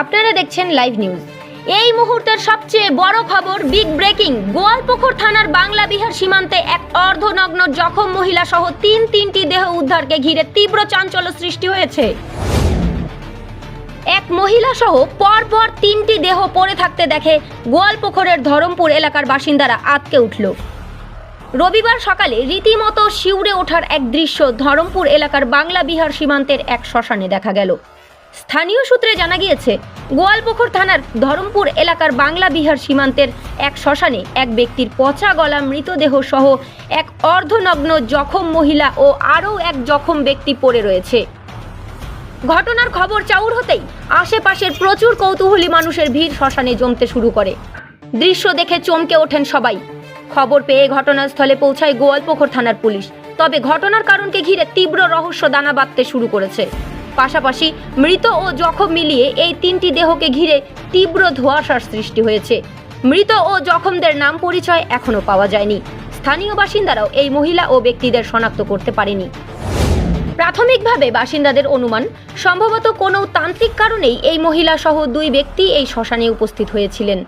আপনারা দেখছেন live news এই মুহূর্তের সবচেয়ে বড় খবর বিগ ব্রেকিং গোয়ালপুকুর থানার বাংলা বিহার সীমান্তে এক অর্ধনগ্ন জখম মহিলা সহ তিন তিনটি দেহ উদ্ধারকে ঘিরে তীব্র চাঞ্চল্য সৃষ্টি হয়েছে। এক মহিলা সহ পরপর তিনটি দেহ পড়ে থাকতে দেখে গোয়ালপুকুরের ধরমপুর এলাকার বাসিন্দারা আতকে উঠল। রবিবার সকালে রীতিমতো শিউরে ওঠার এক দৃশ্য ধরমপুর এলাকার বাংলা বিহার সীমান্তের এক শ্মশানে দেখা গেল। স্থানীয় সূত্রে জানা গিয়েছে গোয়ালপুকুর থানার ধরমপুর এলাকার বাংলা বিহার সীমান্তের এক শ্মশানে এক ব্যক্তির পচা গলা, মৃতদেহ সহ এক অর্ধনগ্ন জখম মহিলা ও আরও এক জখম ব্যক্তি পড়ে রয়েছে। ঘটনার খবর চাউর হতেই আশেপাশের প্রচুর কৌতূহলী মানুষের ভিড় শ্মশানে জমতে শুরু করে। দৃশ্য দেখে চমকে ওঠেন সবাই। খবর পেয়ে ঘটনাস্থলে পৌঁছায় গোয়ালপুকুর থানার পুলিশ। তবে ঘটনার কারণকে ঘিরে তীব্র রহস্য দানা বাঁধতে শুরু করেছে। পাশাপাশি মৃত ও জখম মিলিয়ে এই তিনটি দেহকে ঘিরে তীব্র ধোঁয়াশার সৃষ্টি হয়েছে। মৃত ও জখমদের নাম পরিচয় এখনও পাওয়া যায়নি। স্থানীয় বাসিন্দারাও এই মহিলা ও ব্যক্তিদের শনাক্ত করতে পারেনি। প্রাথমিকভাবে বাসিন্দাদের অনুমান, সম্ভবত কোনো তান্ত্রিক কারণেই এই মহিলা সহ দুই ব্যক্তি এই শ্মশানে উপস্থিত হয়েছিলেন।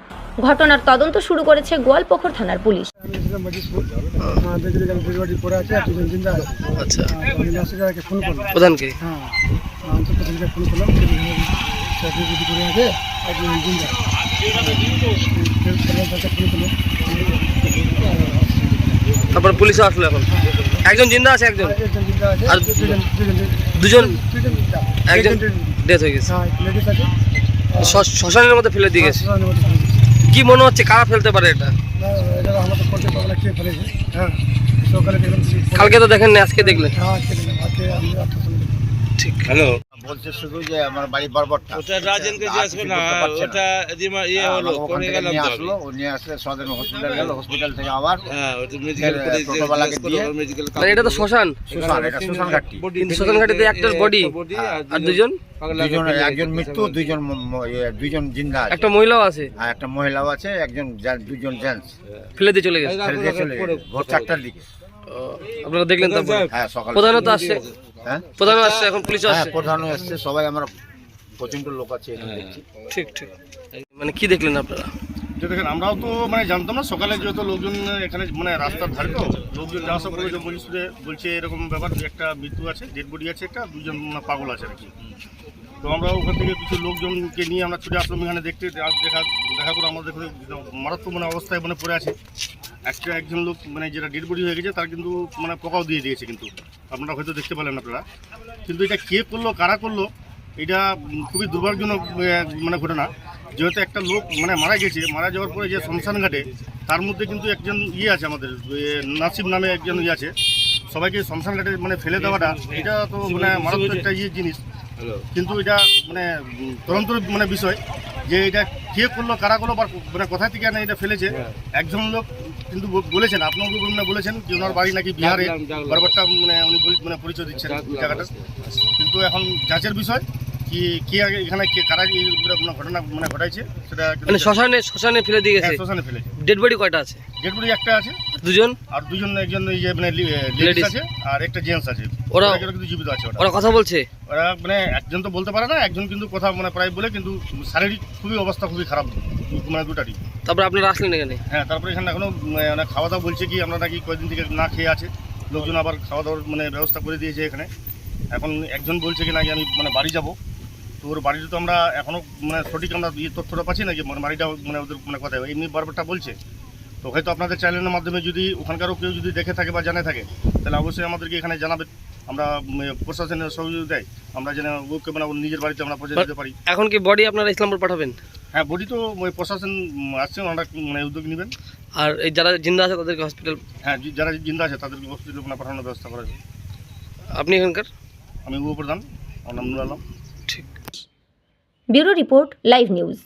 ঘটনার তদন্ত শুরু করেছে গোয়ালপোখর থানার পুলিশ। প্রধানকে? ফোন করলাম করে আছে আর তারপর পুলিশে আসলো এখন। একজন জিন্দা আছে একজন? আর দুজন? একজন ডেথ হয়ে গেছে। হ্যাঁ শ্মশানের মধ্যে ফেলে দিয়ে গেছে। কি মনে হচ্ছে কারা ফেলতে পারে এটা? করতে পারব ফেলেছে হ্যাঁ সকালে দেখলাম কালকে তো দেখেন না আজকে দেখলেন হ্যাঁ আজকে দেখলাম আজকে আমি। ঠিক। হ্যালো? বলছে শুধু যে আমার বাড়ি বরবরটা ওটা রাজেনকে জিজ্ঞেস না। ওটা দিমা- ইয়ে হ্যাঁ, হলো করে গেলাম তো? আসলো নিয়ে আসলে সদর হসপিটাল গেল হসপিটাল থেকে আবার হ্যাঁ ওটা মেডিকেল করে দিয়ে মেডিকেল মানে এটা তো শ্মশান। সুশান এটা ঘাটটি। কিন্তু শ্মশান ঘাটিতে একটার body, আর দুজন। দুজন? একজন মৃত্যু ইয়ে, দুইজন জিন্দা আছে। একটা মহিলাও আছে। আর একটা মহিলাও আছে একজন জেন- দুজন জেন্টস। ফেলে দিয়ে চলে গেছে। ছেড়ে দিয়ে চলে গেছে ভোর চারটার দিকে। আপনারা দেখলেন তারপরে। হ্যাঁ সকাল প্রধানও তো আসছে হ্যাঁ? প্রধানও আসছে এখন পুলিশও হ্যাঁ আসছে। প্রধানও এসছে সবাই আমরা প্রচণ্ড লোক আছে দেখছি। ঠিক ঠিক। মানে কি দেখলেন আপনারা? যে দেখেন আমরাও তো মানে জানতাম না সকালে যেহেতু লোকজন এখানে মানে রাস্তার ধারে তো লোকজন যাওয়া সব করে বলছে বলছে এরকম ব্যাপার একটা মৃত্যু আছে ডেড বডি আছে একটা দুজন মানে পাগল আছে আর কি। তো আমরা ওখান থেকে কিছু লোকজনকে নিয়ে আমরা ছুটে আসলাম এখানে দেখতে দেখা দেখা করে আমাদের মারাত্মক মানে অবস্থায় মানে পড়ে আছে। একটা একজন লোক মানে যেটা ডেড বডি হয়ে গেছে তার কিন্তু মানে পোকাও দিয়ে দিয়েছে কিন্তু। আপনারা হয়তো দেখতে পেলেন আপনারা। কিন্তু এটা কে করল কারা করল এটা খুবই দুর্ভাগ্যজনক মানে ঘটনা। যেহেতু একটা লোক মানে মারা গেছে মারা যাওয়ার পরে যে শ্মশান ঘাটে তার মধ্যে কিন্তু একজন ইয়ে আছে আমাদের নাসিব নামে একজন ইয়ে আছে। সবাইকে শ্মশান ঘাটে মানে ফেলে দেওয়াটা এটা তো মানে মারাত্মক একটা ইয়ে জিনিস। কিন্তু এটা মানে তদন্তর মানে বিষয়। যে এটা কে করল কারা করল মানে কোথা থেকে না এটা ফেলেছে। একজন লোক কিন্তু বলেছেন আপনাকে মানে বলেছেন যে ওনার বাড়ি নাকি বিহারে। বারবারটা মানে উনি মানে পরিচয় দিচ্ছেন জায়গাটা। কিন্তু এখন যাচের বিষয় কি কি আগে এখানে কে কারা ঘটনা মানে ঘটাইছে সেটা মানে শ্মশানে শ্মশানে ফেলে দিয়ে হ্যাঁ, গেছে? শ্মশানে ফেলেছে। ডেড বডি কয়টা আছে? ডেড বডি একটা আছে। দুজন? আর দুজন একজন এই যে মানে লেডিস আছে আর একটা জেন্টস আছে। ওরা- কিন্তু জীবিত আছে ওরা। কথা বলছে? ওরা মানে একজন তো বলতে পারে না একজন কিন্তু কথা মানে প্রায় বলে কিন্তু শারীরিক খুবই অবস্থা খুবই খারাপ মানে দুটারই। তারপর আপনারা আসলেন এখানে? হ্যাঁ তারপরে এখানে এখনও মানে খাওয়া দাওয়া বলছে কি আমরা নাকি কয়েকদিন থেকে না খেয়ে আছে। লোকজন আবার খাওয়া দাওয়ার মানে ব্যবস্থা করে দিয়েছে এখানে। এখন একজন বলছে কি নাকি আমি মানে বাড়ি যাব। তো ওর বাড়িতে তো আমরা এখনও মানে সঠিক আমরা ইয়ে তথ্যটা পাচ্ছি না যে মানে বাড়িটা মানে ওদের মানে কথা এমনি বারবারটা বলছে। তো হয়তো আপনাদের চ্যানেলের মাধ্যমে যদি ওখানকারও কেউ যদি দেখে থাকে বা জানে থাকে তাহলে অবশ্যই আমাদেরকে এখানে জানাবে। আমরা প্রশাসনের সহযোগিতা দেয় আমরা যেন ওকে মানে নিজের বাড়িতে আমরা পৌঁছে দিতে পারি। এখন কি বডি আপনারা ইসলামপুর পাঠাবেন? হ্যাঁ বডি তো ওই প্রশাসন আসছে ওনারা মানে উদ্যোগ নেবেন। আর এই যারা জিন্দা আছে তাদেরকে হসপিটাল হ্যাঁ যারা জিন্দা আছে তাদেরকে হসপিটালে মানে পাঠানোর ব্যবস্থা করা আছে আপনি এখানকার? আমি উপপ্রধান আমার নাম নুর আলম। ঠিক। Bureau report live news.